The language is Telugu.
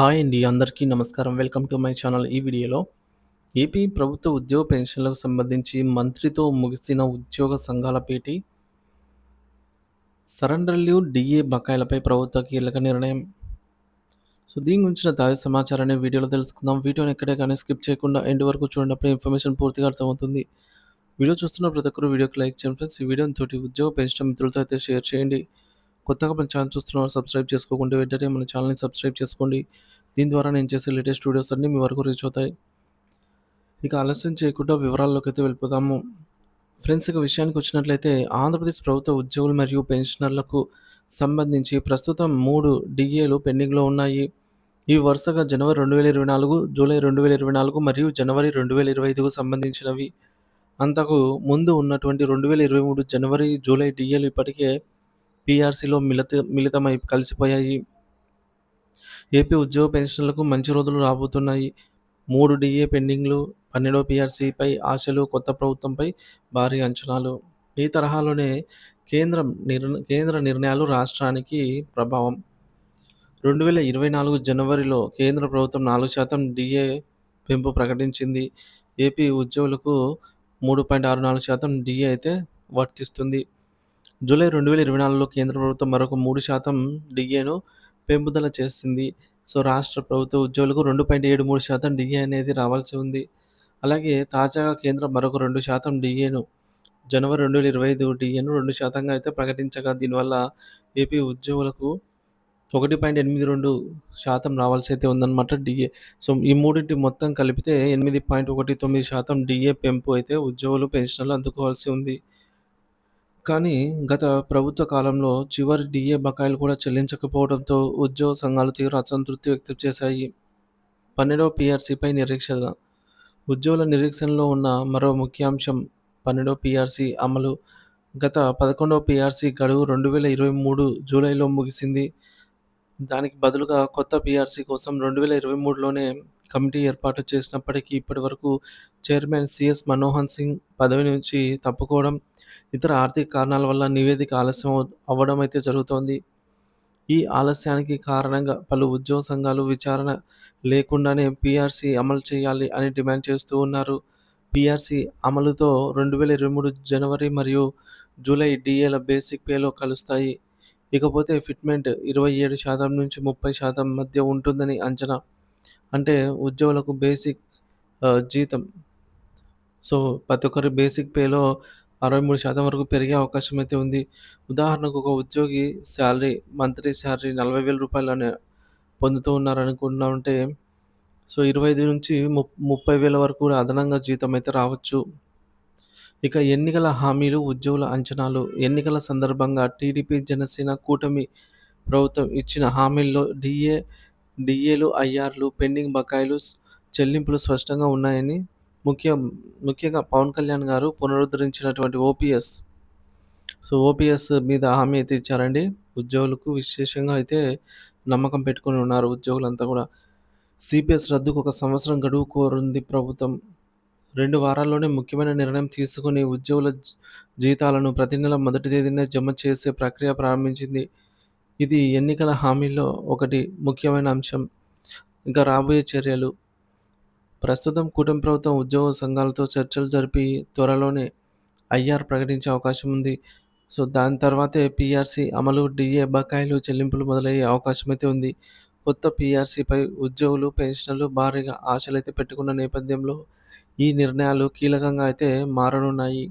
హాయ్ అండి అందరికీ నమస్కారం. వెల్కమ్ టు మై ఛానల్ ఈ వీడియోలో. ఏపీ ప్రభుత్వ ఉద్యోగ పెన్షన్లకు సంబంధించి మంత్రితో ముగిసిన ఉద్యోగ సంఘాల భేటీ. సరెండర్లు డిఏ బకాయిలపై ప్రభుత్వ కీలక నిర్ణయం. సో దీని గురించిన తాజా సమాచారాన్ని వీడియోలో తెలుసుకుందాం. వీడియోని ఎక్కడే కానీ స్కిప్ చేయకుండా ఎండ్ వరకు చూడనప్పుడు ఇన్ఫర్మేషన్ పూర్తిగా అర్థమవుతుంది. వీడియో చూస్తున్న ప్రతి ఒక్కరు వీడియోకి లైక్ చేయండి ఫ్రెండ్స్. ఈ వీడియోని తోటి ఉద్యోగ పెన్షన్ మిత్రులతో అయితే షేర్ చేయండి. కొత్తగా మన ఛానల్ చూస్తున్నారు సబ్స్క్రైబ్ చేసుకోకుండా వెంటనే మన ఛానల్ని సబ్స్క్రైబ్ చేసుకోండి. దీని ద్వారా నేను చేసే లేటెస్ట్ వీడియోస్ అన్నీ మీ వరకు రీచ్ అవుతాయి. ఇక ఆలస్యం చేయకుండా వివరాల్లోకి అయితే వెళ్ళిపోదాము. ఫ్రెండ్స్ ఇక విషయానికి వచ్చినట్లయితే ఆంధ్రప్రదేశ్ ప్రభుత్వ ఉద్యోగులు మరియు పెన్షనర్లకు సంబంధించి ప్రస్తుతం మూడు డిఏలు పెండింగ్లో ఉన్నాయి. ఇవి వరుసగా జనవరి రెండు వేల ఇరవై నాలుగు జూలై రెండు వేల ఇరవై నాలుగు మరియు జనవరి రెండు వేల ఇరవై ఐదుకు సంబంధించినవి. అంతకు ముందు ఉన్నటువంటి రెండు వేల ఇరవై మూడు జనవరి జూలై డిఏలు ఇప్పటికే పీఆర్సీలో మిలిత మిళితమై కలిసిపోయాయి. ఏపీ ఉద్యోగ పెన్షన్లకు మంచి రోజులు రాబోతున్నాయి. మూడు డిఏ పెండింగ్లు పన్నెండో పీఆర్సీపై ఆశలు కొత్త ప్రభుత్వంపై భారీ అంచనాలు. ఈ తరహాలోనే కేంద్రం నిర్ణ కేంద్ర నిర్ణయాలు రాష్ట్రానికి ప్రభావం. రెండు వేల ఇరవై నాలుగు జనవరిలో కేంద్ర ప్రభుత్వం నాలుగు శాతం డిఏ పెంపు ప్రకటించింది. ఏపీ ఉద్యోగులకు మూడు పాయింట్ ఆరు నాలుగు శాతం డిఏ అయితే వర్తిస్తుంది. జూలై రెండు వేల ఇరవై నాలుగులో కేంద్ర ప్రభుత్వం మరొక మూడు శాతం డిఏను పెంపుదల చేసింది. సో రాష్ట్ర ప్రభుత్వ ఉద్యోగులకు రెండు పాయింట్ ఏడు మూడు శాతం డిఏ అనేది రావాల్సి ఉంది. అలాగే తాజాగా కేంద్రం మరొక రెండు శాతం డిఏను జనవరి రెండు వేల ఇరవై ఐదు డిఏను రెండు శాతంగా అయితే ప్రకటించగా దీనివల్ల ఏపీ ఉద్యోగులకు ఒకటి పాయింట్ ఎనిమిది రెండు శాతం రావాల్సి అయితే ఉందన్నమాట డిఏ. సో ఈ మూడింటి మొత్తం కలిపితే ఎనిమిది పాయింట్ ఒకటి తొమ్మిది శాతం డిఏ పెంపు అయితే ఉద్యోగులు పెన్షన్లు అందుకోవాల్సి ఉంది. కానీ గత ప్రభుత్వ కాలంలో చివరి డిఏ బకాయిలు కూడా చెల్లించకపోవడంతో ఉద్యోగ సంఘాలు తీవ్ర అసంతృప్తి వ్యక్తం చేశాయి. పన్నెండవ పీఆర్సీపై నిరీక్షణ. ఉద్యోగుల నిరీక్షణలో ఉన్న మరో ముఖ్యాంశం పన్నెండవ పిఆర్సీ అమలు. గత పదకొండవ పీఆర్సీ గడువు రెండు వేల ఇరవై మూడు జూలైలో ముగిసింది. దానికి బదులుగా కొత్త పిఆర్సీ కోసం రెండు వేల ఇరవై మూడులోనే కమిటీ ఏర్పాటు చేసినప్పటికీ ఇప్పటి వరకు చైర్మన్ సిఎస్ మన్మోహన్ సింగ్ పదవి నుంచి తప్పుకోవడం ఇతర ఆర్థిక కారణాల వల్ల నివేదిక ఆలస్యం అవ్వడం అయితే జరుగుతోంది. ఈ ఆలస్యానికి కారణంగా పలు ఉద్యోగ సంఘాలు విచారణ లేకుండానే పీఆర్సీ అమలు చేయాలి అని డిమాండ్ చేస్తూ ఉన్నారు. పీఆర్సీ అమలుతో రెండు వేల ఇరవై మూడు జనవరి మరియు జూలై డిఏల బేసిక్ పేలో కలుస్తాయి. ఇకపోతే ఫిట్మెంట్ ఇరవై ఏడు శాతం నుంచి ముప్పై శాతం మధ్య ఉంటుందని అంచనా అంటే ఉద్యోగులకు బేసిక్ జీతం. సో ప్రతి ఒక్కరి బేసిక్ పేలో అరవై మూడు శాతం వరకు పెరిగే అవకాశం అయితే ఉంది. ఉదాహరణకు ఒక ఉద్యోగి శాలరీ మంత్లీ శాలరీ నలభై వేల రూపాయలు పొందుతూ ఉన్నారనుకున్నామంటే సో ఇరవై ఐదు నుంచి ము ముప్పై వేల వరకు కూడా అదనంగా జీతం అయితే రావచ్చు. ఇక ఎన్నికల హామీలు ఉద్యోగుల అంచనాలు ఎన్నికల సందర్భంగా టీడీపీ జనసేన కూటమి ప్రభుత్వం ఇచ్చిన హామీల్లో డిఏ డిఏలు ఐఆర్లు పెండింగ్ బకాయిలు చెల్లింపులు స్పష్టంగా ఉన్నాయని ముఖ్య ముఖ్యంగా పవన్ కళ్యాణ్ గారు పునరుద్ధరించినటువంటి ఓపీఎస్. సో ఓపీఎస్ మీద హామీ అయితే ఇచ్చారండి. ఉద్యోగులకు విశేషంగా అయితే నమ్మకం పెట్టుకొని ఉన్నారు ఉద్యోగులంతా కూడా. సిపిఎస్ రద్దుకు ఒక సంవత్సరం గడువు కోరింది ప్రభుత్వం. రెండు వారాల్లోనే ముఖ్యమైన నిర్ణయం తీసుకుని ఉద్యోగుల జీతాలను ప్రతి నెల మొదటి తేదీనే జమ చేసే ప్రక్రియ ప్రారంభించింది. ఇది ఎన్నికల హామీల్లో ఒకటి ముఖ్యమైన అంశం. ఇంకా రాబోయే చర్యలు. ప్రస్తుతం కూటమి ప్రభుత్వం ఉద్యోగ సంఘాలతో చర్చలు జరిపి త్వరలోనే ఐఆర్ ప్రకటించే అవకాశం ఉంది. సో దాని తర్వాతే పీఆర్సీ అమలు డిఏ బకాయిలు చెల్లింపులు మొదలయ్యే అవకాశం అయితే ఉంది. కొత్త పీఆర్సీపై ఉద్యోగులు పెన్షనర్లు భారీగా ఆశలైతే పెట్టుకున్న నేపథ్యంలో ఈ నిర్ణయాలు కీలకంగా అయితే మారనున్నాయి.